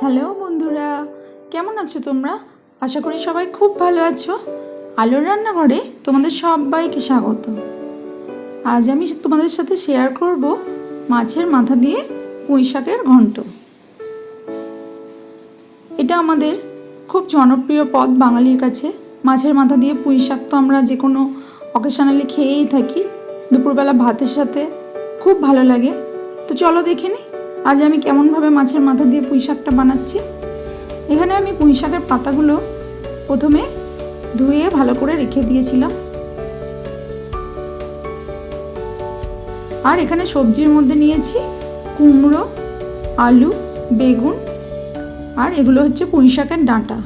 Hello বন্ধুরা, কেমন আছো তোমরা? আশা করি সবাই খুব ভালো আছো। আলোর রান্নাঘরে তোমাদের সবাইকে স্বাগত। আজ আমি তোমাদের সাথে শেয়ার করব মাছের মাথা দিয়ে পুঁই শাকের ঘন্ট। এটা আমাদের খুব জনপ্রিয় পদ বাঙালির কাছে। মাছের মাথা দিয়ে পুঁই শাক তো আমরা যে কোনো অকেশনালি খেয়েই থাকি। দুপুরবেলা ভাতের সাথে খুব ভালো লাগে। তো চলো দেখে নিই আজ আমি কেমনভাবে মাছের মাথা দিয়ে পুঁই শাকটা বানাচ্ছি? এখানে আমি পুঁই শাকের পাতাগুলো প্রথমে ধুয়ে ভালো করে রেখে দিয়েছিলাম। আর এখানে সবজির মধ্যে নিয়েছি কুমড়ো, আলু, বেগুন, আর এগুলো হচ্ছে পুঁই শাকের ডাঁটা।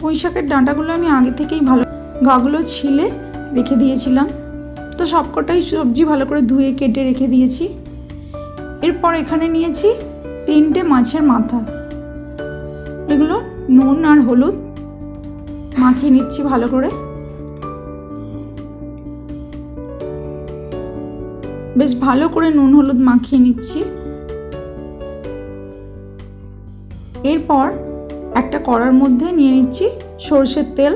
পুঁই শাকের ডাঁটাগুলো আমি আগে থেকেই ভালো গাগুলো ছিলে রেখে দিয়েছিলাম। তো সবকটাই সবজি ভালো করে ধুয়ে কেটে রেখে দিয়েছি। এরপর এখানে নিয়েছি তিনটে মাছের মাথা। এগুলো নুন আর হলুদ মাখিয়ে নিচ্ছি ভালো করে। বেশ ভালো করে নুন হলুদ মাখিয়ে নিচ্ছি। এরপর একটা কড়ার মধ্যে নিয়ে নিচ্ছি সর্ষের তেল।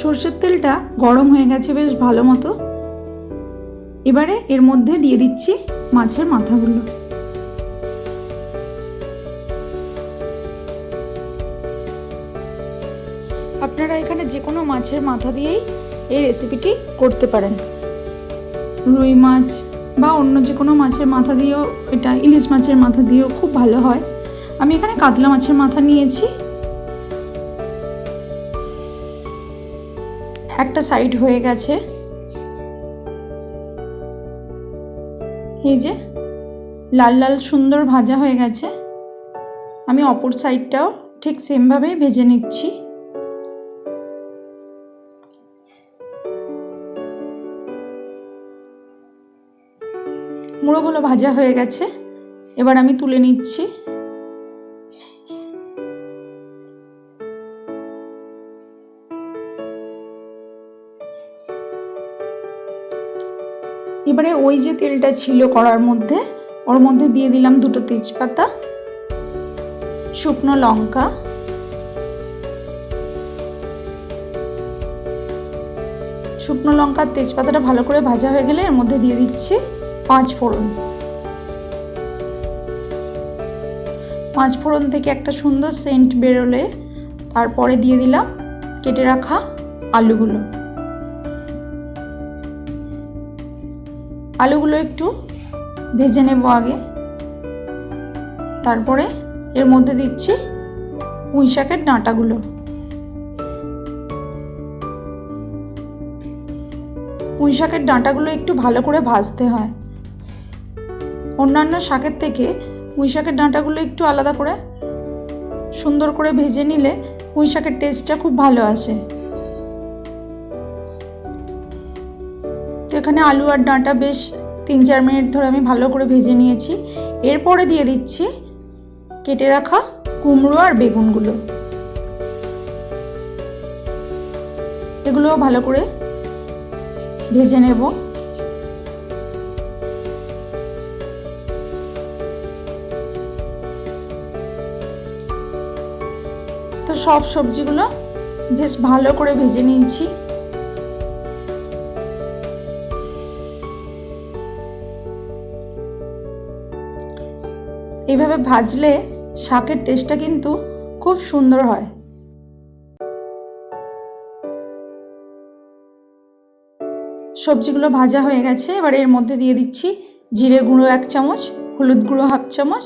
সর্ষের তেলটা গরম হয়ে গেছে বেশ ভালো মতো। এবারে এর মধ্যে দিয়ে দিচ্ছি মাছের মাথাগুলো। আপনারা এখানে যে কোনো মাছের মাথা দিয়েই এই রেসিপিটি করতে পারেন। রুই মাছ বা অন্য যে কোনো মাছের মাথা দিয়েও, এটা ইলিশ মাছের মাথা দিয়েও খুব ভালো হয়। আমি এখানে কাতলা মাছের মাথা নিয়েছি। একটা সাইড হয়ে গেছে। এই যে, লাল লাল সুন্দর ভাজা হয়ে গেছে। আমি অপর সাইডটাও ঠিক সেমভাবেই ভেজে নিচ্ছি। মুড়োগুলো ভাজা হয়ে গেছে। এবার আমি তুলে নিচ্ছি। এবারে ওই যে তেলটা ছিল কড়ার মধ্যে, ওর মধ্যে দিয়ে দিলাম দুটো তেজপাতা, শুকনো লঙ্কা, শুকনো লঙ্কার তেজপাতাটা ভালো করে ভাজা হয়ে গেলে এর মধ্যে দিয়ে দিচ্ছি পাঁচ ফোড়ন। পাঁচ ফোড়ন থেকে একটা সুন্দর সেন্ট বেরোলে, তারপরে দিয়ে দিলাম কেটে রাখা আলুগুলো। আলুগুলো একটু ভেজে নেব আগে। তারপরে এর মধ্যে দিচ্ছি পুঁই শাকের ডাঁটাগুলো। পুঁই শাকের ডাঁটাগুলো একটু ভালো করে ভাজতে হয়। অন্যান্য শাকের থেকে পুঁই শাকের ডাঁটাগুলো একটু আলাদা করে সুন্দর করে ভেজে নিলে পুঁই শাকের টেস্টটা খুব ভালো আসে। এখানে আলু আর ডাঁটা বেশ তিন চার মিনিট ধরে আমি ভালো করে ভেজে নিয়েছি। এরপরে দিয়ে দিচ্ছি কেটে রাখা কুমড়ো আর বেগুনগুলো। এগুলোও ভালো করে ভেজে নেব। তো সব সবজিগুলো বেশ ভালো করে ভেজে নিয়েছি। এইভাবে ভাজলে শাকের টেস্টটা কিন্তু খুব সুন্দর হয়। সবজিগুলো ভাজা হয়ে গেছে, এবার এর মধ্যে দিয়ে দিচ্ছি জিরে গুঁড়ো এক চামচ, হলুদ গুঁড়ো হাফ চামচ,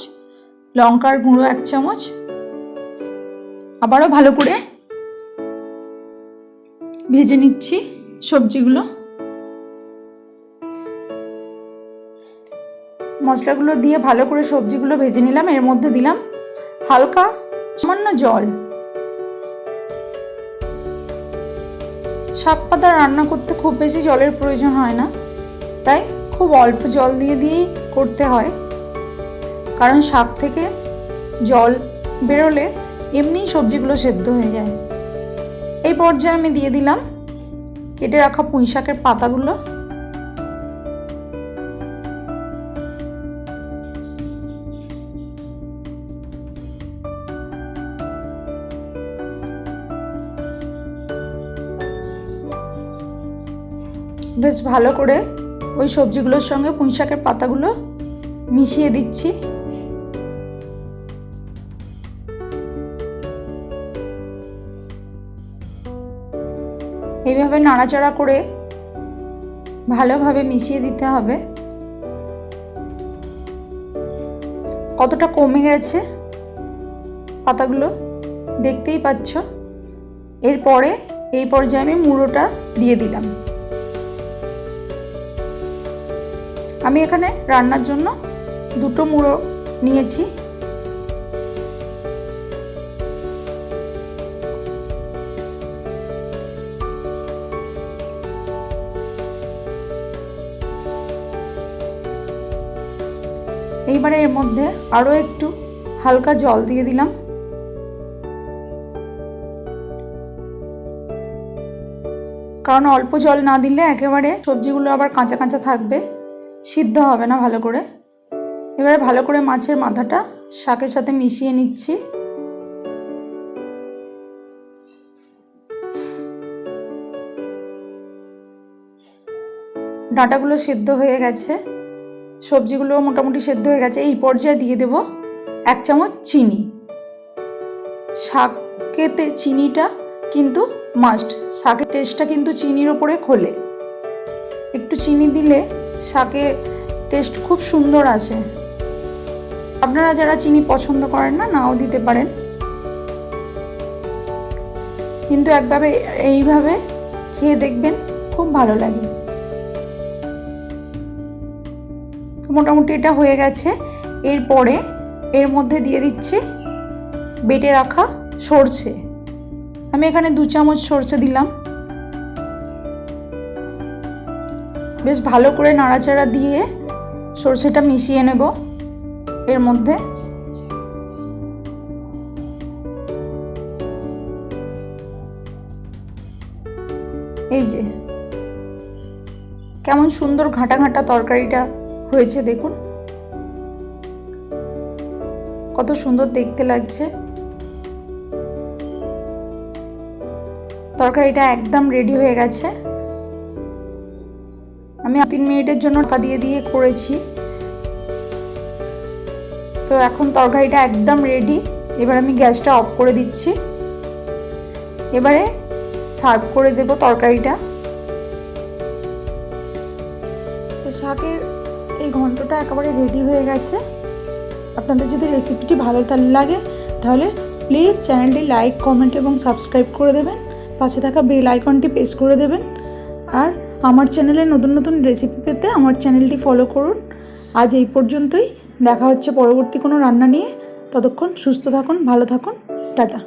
লঙ্কার গুঁড়ো এক চামচ। আবারও ভালো করে ভেজে নিচ্ছি সবজিগুলো। মশলাগুলো দিয়ে ভালো করে সবজিগুলো ভেজে নিলাম। এর মধ্যে দিলাম হালকা সামান্য জল। শাক পাতা রান্না করতে খুব বেশি জলের প্রয়োজন হয় না। তাই খুব অল্প জল দিয়ে দিয়েই করতে হয়। কারণ শাক থেকে জল বেরোলে এমনিই সবজিগুলো সেদ্ধ হয়ে যায়। এই পর্যায়ে আমি দিয়ে দিলাম কেটে রাখা পুঁই শাকের পাতাগুলো। বেশ ভালো করে ওই সবজিগুলোর সঙ্গে পুঁই শাকের পাতাগুলো মিশিয়ে দিচ্ছি। এইভাবে নাড়াচাড়া করে ভালোভাবে মিশিয়ে দিতে হবে। কতটা কমে গেছে পাতাগুলো দেখতেই পাচ্ছ। এরপরে এই পর্যায়ে আমি মুড়োটা দিয়ে দিলাম। আমি এখানে রান্নার জন্য দুটো মুড়ো নিয়েছি। এইবারে এর মধ্যে আরও একটু হালকা জল দিয়ে দিলাম। কারণ অল্প জল না দিলে একেবারে সবজিগুলো আবার কাঁচা কাঁচা থাকবে। সিদ্ধ হবে না ভালো করে। এবারে ভালো করে মাছের মাথাটা শাকের সাথে মিশিয়ে নিচ্ছি। ডাঁটাগুলো সেদ্ধ হয়ে গেছে। সবজিগুলো মোটামুটি সেদ্ধ হয়ে গেছে। এই পর্যায়ে দিয়ে দেব এক চামচ চিনি। শাকেতে চিনিটা কিন্তু মাস্ট শাকের টেস্টটা কিন্তু চিনির ওপরে খোলে। একটু চিনি দিলে শাকের টেস্ট খুব সুন্দর আসে আপনারা যারা চিনি পছন্দ করেন না, নাও দিতে পারেন। কিন্তু একভাবে এইভাবে খেয়ে দেখবেন, খুব ভালো লাগে। তো মোটামুটি এটা হয়ে গেছে। এরপরে এর মধ্যে দিয়ে দিচ্ছি বেটে রাখা সরষে। আমি এখানে দু চামচ সরষে দিলাম। বেশ ভালো করে নাড়াচাড়া দিয়ে সরষেটা মিশিয়ে নেব এর মধ্যে। এই যে, কেমন সুন্দর ঘাঁটা ঘাঁটা তরকারিটা হয়েছে দেখুন। কত সুন্দর দেখতে লাগছে। তরকারিটা একদম রেডি হয়ে গেছে। আমি তিন মিনিটের জন্য ঢাকা দিয়ে দিয়ে করেছি। তো এখন তরকারিটা একদম রেডি এবার আমি গ্যাসটা অফ করে দিচ্ছি। এবারে সার্ভ করে দেব তরকারিটা। তো শাকের এই ঘন্টটা একেবারে রেডি হয়ে গেছে। আপনাদের যদি রেসিপিটি ভালো লাগে, তাহলে প্লিজ চ্যানেলটি লাইক কমেন্ট এবং সাবস্ক্রাইব করে দেবেন। পাশে থাকা বেল আইকনটি প্রেস করে দেবেন। আর আমার চ্যানেলে নতুন নতুন রেসিপি পেতে আমার চ্যানেলটি ফলো করুন। আজ এই পর্যন্তই। দেখা হচ্ছে পরবর্তী কোনো রান্না নিয়ে। ততক্ষণ সুস্থ থাকুন, ভালো থাকুন। টাটা।